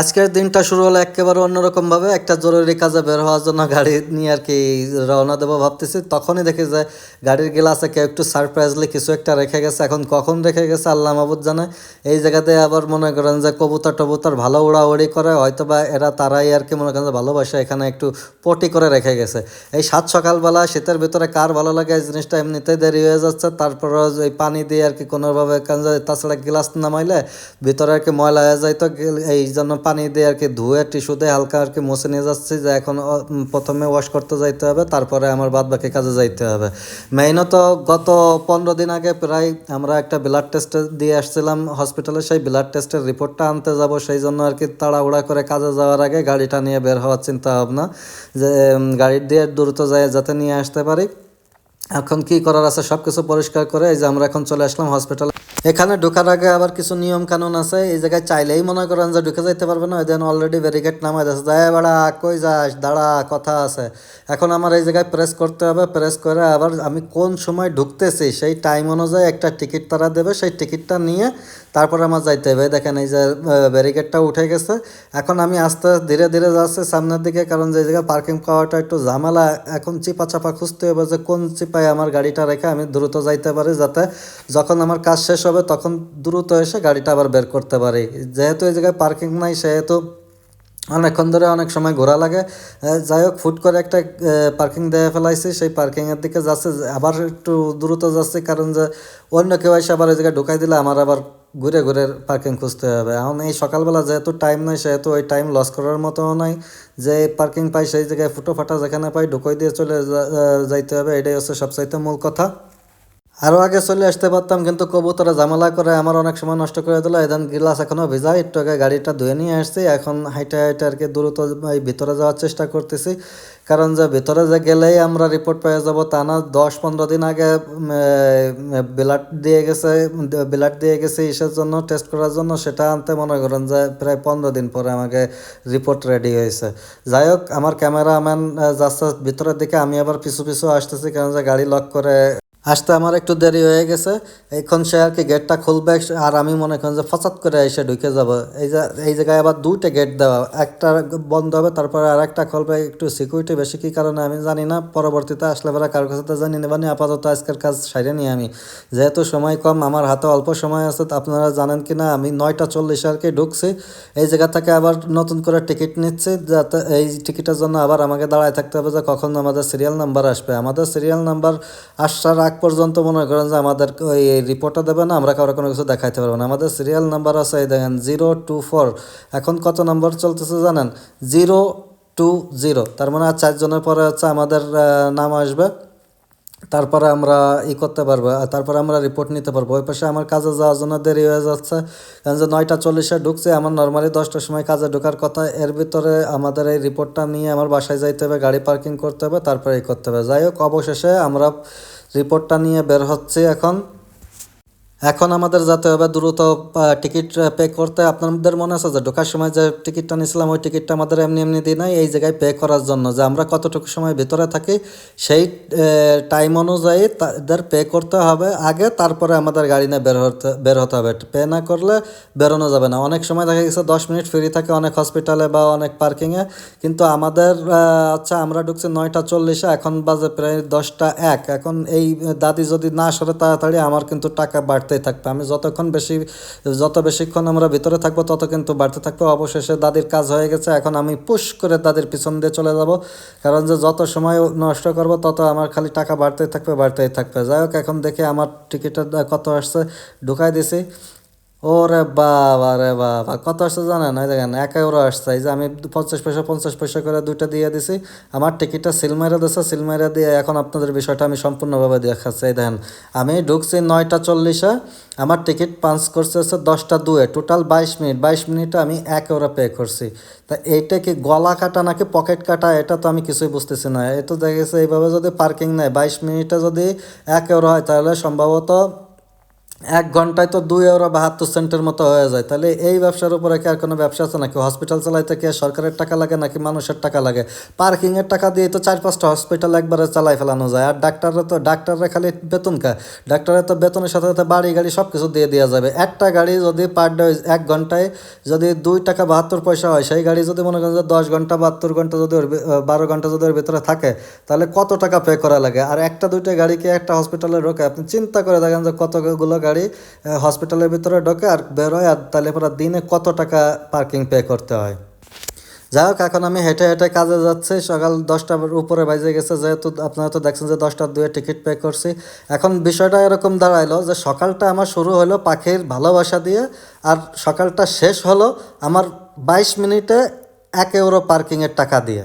আজকের দিনটা শুরু হলো একেবারে অন্যরকমভাবে। একটা জরুরি কাজে বের হওয়ার জন্য গাড়ি নিয়ে আর কি রওনা দেবো ভাবতেছি। তখনই দেখি যে গাড়ির গ্লাসে কেউ একটু সারপ্রাইজলি কিছু একটা রেখে গেছে। এখন কখন রেখে গেছে আল্লাহ মাহবুদ জানে। এই জায়গাতে আবার মনে করেন যে কবুতর টবুতর ভালো উড়াউড়ি করে হয়তো বা এরা তারাই আর কি মনে করেন যে ভালোবাসে, এখানে একটু পটি করে রেখে গেছে। এই সাত সকালবেলা শীতের ভিতরে কার ভালো লাগে এই জিনিসটা এমনিতেই দেরি হয়ে যাচ্ছে। তারপরে এই পানি দিয়ে আর কি কোনোভাবে তাছাড়া গ্লাস নামাইলে ভিতরে আর কি ময়লা হয়ে যায়। তো এই জন্য পানি দিয়ে আর কি ধুয়ে টিস্যু দিয়ে হালকা আর কি মুছে নিয়ে যাচ্ছি যে এখন প্রথমে ওয়াশ করতে যাইতে হবে, তারপরে আমার বাদ বাকি কাজে যাইতে হবে। মেইনত গত পনেরো দিন আগে প্রায় আমরা একটা ব্লাড টেস্ট দিয়ে আসছিলাম হসপিটালে সেই ব্লাড টেস্টের রিপোর্টটা আনতে যাব, সেই জন্য আর কি তাড়াহুড়া করে কাজে যাওয়ার আগে গাড়িটা নিয়ে বের হওয়ার চিন্তা ভাবনা যে গাড়ি দিয়ে দ্রুত যায় যাতে নিয়ে আসতে পারি। এখন কি করার আছে সব কিছু পরিষ্কার করে, এই যে আমরা এখন চলে আসলাম হসপিটালে এখানে ঢোকার আগে আবার কিছু নিয়ম কানুন আছে, এই জায়গায় চাইলেই মনে করেন যে ঢুকে যাইতে পারবে না দেন অলরেডি ব্যারিকেড নামাই দিয়েছে যায় বাড়া, কই যাস, দাঁড়া, কথা আছে। এখন আমার এই জায়গায় প্রেস করতে হবে প্রেস করে আবার আমি কোন সময় ঢুকতেছি, সেই টাইম অনুযায়ী একটা টিকিট তারা দেবে, সেই টিকিটটা নিয়ে তারপরে আমার যাইতে হবে। দেখেন এই যে ব্যারিকেডটা উঠে গেছে। এখন আমি আস্তে ধীরে ধীরে যাচ্ছি সামনের দিকে, কারণ যে জায়গায় পার্কিং পাওয়াটা একটু ঝামেলা। এখন চিপা চাপা খুঁজতে হবে যে কোন চিপায় আমার গাড়িটা রেখে আমি দ্রুত যাইতে পারি, যাতে যখন আমার কাজ শেষ হবে তখন দ্রুত এসে গাড়িটা আবার বের করতে পারি। যেহেতু এই জায়গায় পার্কিং নাই, সেহেতু অনেকক্ষণ ধরে অনেক সময় ঘোরা লাগে। যাই হোক ফুট করে একটা পার্কিং দিয়ে ফেলাইছি। সেই পার্কিংয়ের দিকে যাচ্ছে, আবার একটু দ্রুত যাচ্ছে, কারণ যে অন্য কেউ এসে আবার ওই জায়গায় ঢুকাই দিলে আমার আবার ঘুরে ঘুরে পার্কিং খুঁজতে হবে। এখন এই সকালবেলা যেহেতু টাইম নেই, সেহেতু ওই টাইম লস করার মতো নাই। যে পার্কিং পাই সেই জায়গায় ফুটো ফাটা যেখানে পাই ঢুকাই দিয়ে চলে যাইতে হবে। এটাই হচ্ছে সবচাইতে মূল কথা। আরও আগে চলে আসতে পারতাম, কিন্তু কবুতরা ঝামেলা করে আমার অনেক সময় নষ্ট করে দিল। এদিন গিলাস এখনও ভিজা, একটু আগে গাড়িটা ধুয়ে নিয়ে আসছি। এখন হাইটে হাইটে আর কি দ্রুত ভিতরে যাওয়ার চেষ্টা করতেছি। কারণ যে ভিতরে যে গেলেই আমরা রিপোর্ট পেয়ে যাব তা না। দশ পনেরো দিন আগে ব্লাড দিয়ে গেছে ব্লাড দিয়ে গেছে ইসের জন্য টেস্ট করার জন্য, সেটা আনতে মনে করেন যে প্রায় পনেরো দিন পরে আমাকে রিপোর্ট রেডি হয়েছে। যাই হোক, আমার ক্যামেরাম্যান যাচ্ছে ভিতরের দিকে, আমি আবার পিছু পিছু আসতেছি, কারণ যে গাড়ি লক করে আসতে আমার একটু দেরি হয়ে গেছে। এখন সে আর কি গেটটা খুলবে, আর আমি মনে করেন যে ফসাদ করে এসে ঢুকে যাব। এই যে, এই জায়গায় আবার দুইটা গেট দেওয়া, একটা বন্ধ হবে, তারপরে আর একটা খুলবে, একটু সিকিউরিটি বেশি কী কারণে আমি জানি না। পরবর্তীতে আসলে পরে কারোর কাছে তো জানি নেবানি আপাতত আজকের কাজ সাইরে নিই আমি। যেহেতু সময় কম, আমার হাতে অল্প সময় আছে আপনারা জানেন কি না, আমি নয়টা চল্লিশে আর কি ঢুকছি। এই জায়গা থেকে আবার নতুন করে টিকিট নিচ্ছি, যাতে এই টিকিটের জন্য আবার আমাকে দাঁড়ায় থাকতে হবে যে কখন আমাদের সিরিয়াল নাম্বার আসবে। আমাদের সিরিয়াল নাম্বার আসার আগ পর্যন্ত মনে করেন যে আমাদের ওই রিপোর্টটা দেবে না, আমরা কারও কোনো কিছু দেখাইতে পারব না। আমাদের সিরিয়াল নাম্বার আছে, এই দেখেন জিরো টু ফোর এখন কত নম্বর চলতেছে জানেন? জিরো টু জিরো তার মানে আর চারজনের পরে হচ্ছে আমাদের নাম আসবে, তারপরে আমরা ই করতে পারব, আর তারপরে আমরা রিপোর্ট নিতে পারব। ওই পাশে আমার কাজে যাওয়ার জন্য দেরি হয়ে যাচ্ছে, কারণ যে নয়টা চল্লিশে ঢুকছে, আমার নর্মালি দশটার সময় কাজে ঢোকার কথা, এর ভিতরে আমাদের এই রিপোর্টটা নিয়ে আমার বাসায় যাইতে হবে, গাড়ি পার্কিং করতে হবে, তারপরে ই করতে হবে। যাই হোক, অবশেষে আমরা রিপোর্টটা নিয়ে বের হচ্ছে এখন। এখন আমাদের যাতে হবে দ্রুত টিকিট পে করতে। আপনাদের মনে আছে যে ঢোকার সময় যে টিকিটটা নিয়েছিলাম, ওই টিকিটটা আমাদের এমনি এমনি দিই নাই এই জায়গায় পে করার জন্য। যে আমরা কতটুকু সময় ভিতরে থাকি, সেই টাইম অনুযায়ী তাদের পে করতে হবে। আগে তারপরে আমাদের গাড়ি নিয়ে বের হতে বের হতে হবে। পে না করলে বেরোনো যাবে না। অনেক সময় দেখা গেছে দশ মিনিট ফ্রি থাকে অনেক হসপিটালে বা অনেক পার্কিংয়ে কিন্তু আমাদের আচ্ছা আমরা ঢুকছি নয়টা চল্লিশে, এখন বাজে প্রায় দশটা এক। এখন এই দাদি যদি না সরে তাড়াতাড়ি, আমার কিন্তু টাকা বাড়তেই থাকবে। আমি যতক্ষণ বেশি, যত বেশিক্ষণ আমরা ভিতরে থাকব তত কিন্তু বাড়তে থাকব। অবশেষে দাদির কাজ হয়ে গেছে। এখন আমি পুশ করে দাদির পিছন দিয়ে চলে যাব। কারণ যে যত সময় নষ্ট করব, তত আমার খালি টাকা বাড়তেই থাকবে বাড়তেই থাকবে। যাই হোক, এখন দেখে আমার টিকিটের কত আসছে। ঢুকাই দিছি। ওরে বাবা রে বাবা। কত আসছে জানেন? ওই দেখেন, এক ইউরো আসছে। এই যে আমি পঞ্চাশ পয়সা পঞ্চাশ পয়সা করে দুইটা দিয়ে দিছি। আমার টিকিটটা সিলমাইরা দিচ্ছে সিলমাইরা দিয়ে এখন আপনাদের বিষয়টা আমি সম্পূর্ণভাবে দেখাচ্ছি। এই দেখেন, আমি ঢুকছি নয়টা চল্লিশে। আমার টিকিট পাঞ্চ করছে হচ্ছে দশটা দুয়ে। টোটাল বাইশ মিনিট। বাইশ মিনিটে আমি এক ইউরো পে করছি। তা এইটা কি গলা কাটা নাকি পকেট কাটা? এটা তো আমি কিছুই বুঝতেছি না। এটা দেখা গেছে এইভাবে যদি পার্কিং নেয়, বাইশ মিনিটে যদি এক ইউরো হয়, তাহলে সম্ভবত এক ঘন্টায় তো দুই ইউরো বাহাত্তর সেন্টের মতো হয়ে যায়। তাহলে এই ব্যবসার উপরে কি আর কোনো ব্যবসা আছে নাকি? হসপিটাল চালাইতে কি সরকারের টাকা লাগে নাকি মানুষের টাকা লাগে? পার্কিংয়ের টাকা দিয়ে তো চার পাঁচটা হসপিটাল একবারে চালাই ফেলানো যায়। আর ডাক্তাররা তো ডাক্তাররা খালি বেতন খায়। ডাক্তারের তো বেতনের সাথে সাথে বাড়ি গাড়ি সব কিছু দিয়ে দেওয়া যাবে। একটা গাড়ি যদি পার ডে এক ঘন্টায় যদি দুই টাকা বাহাত্তর পয়সা হয়, সেই গাড়ি যদি মনে করেন যে দশ ঘণ্টা, বাহাত্তর ঘণ্টা যদি ওর বারো ঘণ্টা যদি ওর ভিতরে থাকে, তাহলে কত টাকা পে করা লাগে? আর একটা দুইটা গাড়িকে একটা হসপিটালে ঢোকে আপনি চিন্তা করে দেখেন যে কতগুলো গাড়ি হসপিটালের ভিতরে ঢোকে আর বেরোয় আর তাহলে পরে দিনে কত টাকা পার্কিং পে করতে হয়? যাই হোক, এখন আমি হেঁটে হেঁটে কাজে যাচ্ছি। সকাল দশটার উপরে বাজে গেছে, যেহেতু আপনারা তো দেখছেন যে দশটার দুয়ে টিকিট পে করছি। এখন বিষয়টা এরকম দাঁড়াইলো যে সকালটা আমার শুরু হলো পাখির ভালোবাসা দিয়ে আর সকালটা শেষ হলো আমার বাইশ মিনিটে এক ইউরো পার্কিংয়ের টাকা দিয়ে।